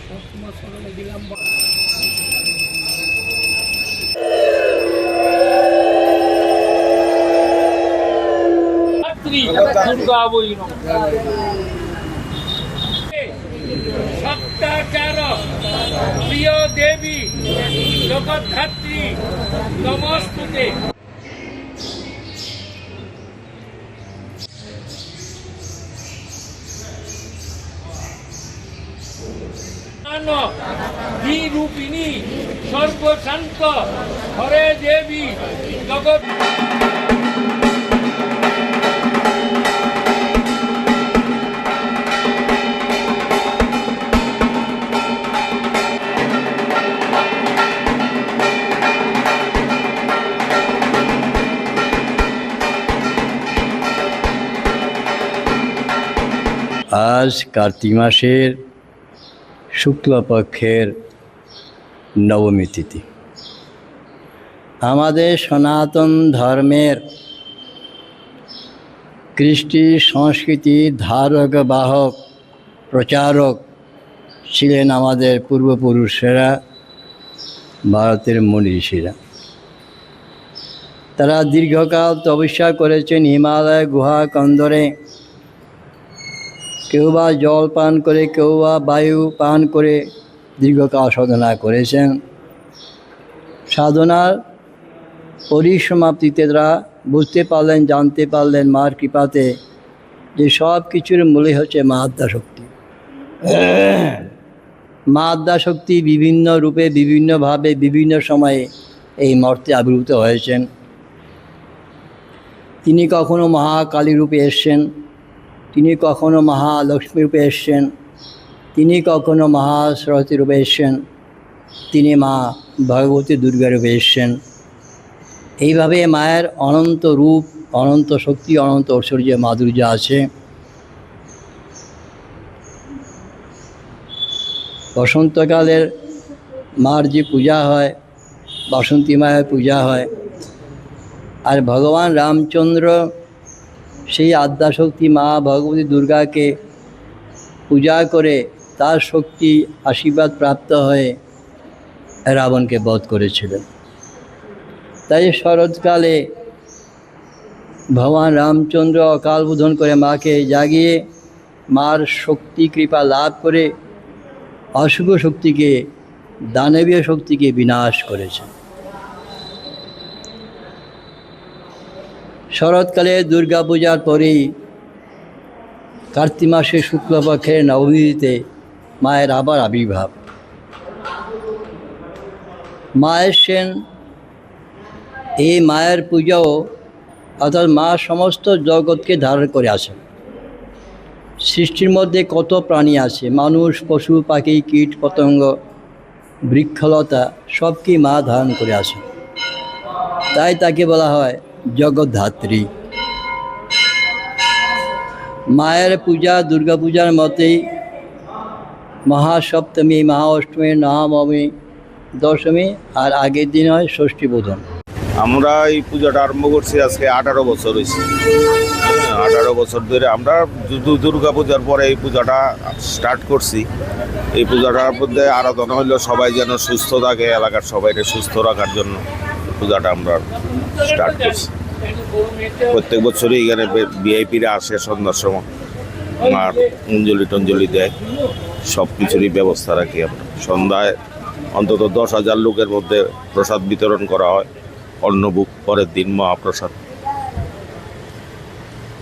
সব তোমার স্মরণে দিলাম সপ্তাচার প্রিয় দেবী জগদ্ধাত্রী নমস্তুতে। রূপিণী সর্বশান্ত হরে দেবী জগৎ আজ কার্তিক মাসের শুক্লপক্ষের নবমী তিথি। আমাদের সনাতন ধর্মের কৃষ্টি সংস্কৃতি ধারক বাহক প্রচারক ছিলেন আমাদের পূর্বপুরুষেরা, ভারতের মুনি ঋষিরা। তারা দীর্ঘকাল তপস্যা করেছেন হিমালয় গুহা কন্দরে। কেউ বা জল পান করে কেউ বা বায়ু পান করে দীর্ঘকাল সাধনা করেছেন। সাধনার পরিসমাপ্তিতে তারা বুঝতে পারলেন, জানতে পারলেন মার কৃপাতে যে সব কিছুর মূলে হচ্ছে মা আদ্যা শক্তি। মা আদ্যা শক্তি বিভিন্ন রূপে বিভিন্নভাবে বিভিন্ন সময়ে এই মর্তে আবির্ভূত হয়েছেন। তিনি কখনো মহাকালী রূপে এসছেন। তিনি কখনো মহালক্ষ্মী রূপে এসছেন, তিনি কখনো মহাসরস্বতী রূপে এসছেন, তিনি মা ভগবতী দুর্গা রূপে এসছেন। এইভাবে মায়ের অনন্ত রূপ, অনন্ত শক্তি, অনন্ত ঐশ্বর্য মাধুর্য আছে। বসন্তকালের মার যে পূজা হয় বাসন্তী মায়ের পূজা হয়, আর ভগবান রামচন্দ্র সেই আদ্যাশক্তি মা ভগবতী দুর্গাকে পূজা করে তার শক্তি, আশীর্বাদ প্রাপ্ত হয়ে রাবণকে বধ করেছিলেন। তাই শরৎকালে ভগবান রামচন্দ্র অকাল বোধন করে মাকে জাগিয়ে মার শক্তি কৃপা লাভ করে অশুভ শক্তিকে, দানবীয় শক্তিকে বিনাশ করেছে শরৎকালে দুর্গা পূজার পরেই কার্তিক মাসে শুক্লপক্ষের নবমীতে মায়ের আবার আবির্ভাব। মায়ের সেন, এই মায়ের পূজাও অর্থাৎ মা সমস্ত জগৎকে ধারণ করে আসেন। সৃষ্টির মধ্যে কত প্রাণী আছে, মানুষ, পশু, পাখি, কীট, পতঙ্গ, বৃক্ষলতা, সবকেই মা ধারণ করে আসেন। তাই তাকে বলা হয় জগদ্ধাত্রী। মায়ের পূজা, দুর্গা পূজার মতেই মহাসপ্তমী, মহাঅষ্টমী, নবমী, দশমী আর আগের দিন হয় ষষ্ঠী বোধন। আমরা এই পূজাটা আরম্ভ করছি আজকে আঠারো বছর হয়েছে। আঠারো বছর ধরে আমরা দুর্গা পূজার পরে এই পূজাটা স্টার্ট করছি। এই পূজাটার মধ্যে আরাধনা হইল সবাই যেন সুস্থ থাকে, এলাকার সবাইকে সুস্থ রাখার জন্য। পূজাটা আমরা স্টার্ট করছি। প্রত্যেক বছরই এখানে ভিআইপিরা আসে সন্ধ্যার সময়। আর অঞ্জলি টঞ্জলি দেয়। সব কিছুরই ব্যবস্থা রাখি আমরা। সন্ধ্যায় অন্তত দশ হাজার লোকের মধ্যে প্রসাদ বিতরণ করা হয়। অন্নভোগ, পরের দিন মহাপ্রসাদ।